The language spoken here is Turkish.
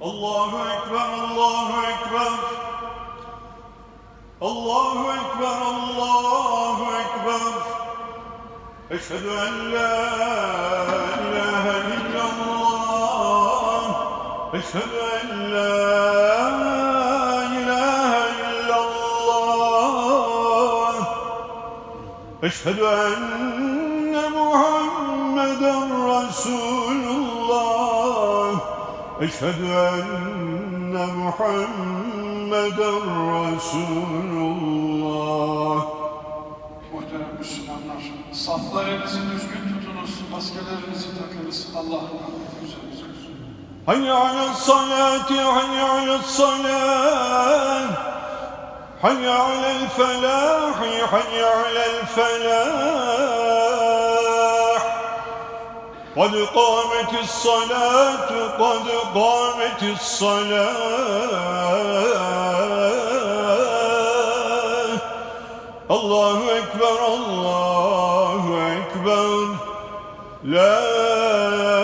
Allahu Ekber, Allahu Ekber. Allahu Ekber, Allahu Ekber. Eşhedü en la ilahe illallah. Eşhedü en la ilahe illallah. Eşhedü enne Muhammeden Resulullah. Eşhedü enne Muhammeden Resulullah. Muhterem Müslümanlar, saflarınızı düzgün tutunuz, maskelerinizi takınız. Allah'ın üzerinize olsun. Hayy ala salati, hayy ala salah. Hayy ala felah, hayy ala felah. قد قامت الصلاة قد قامت الصلاة الله أكبر الله أكبر لا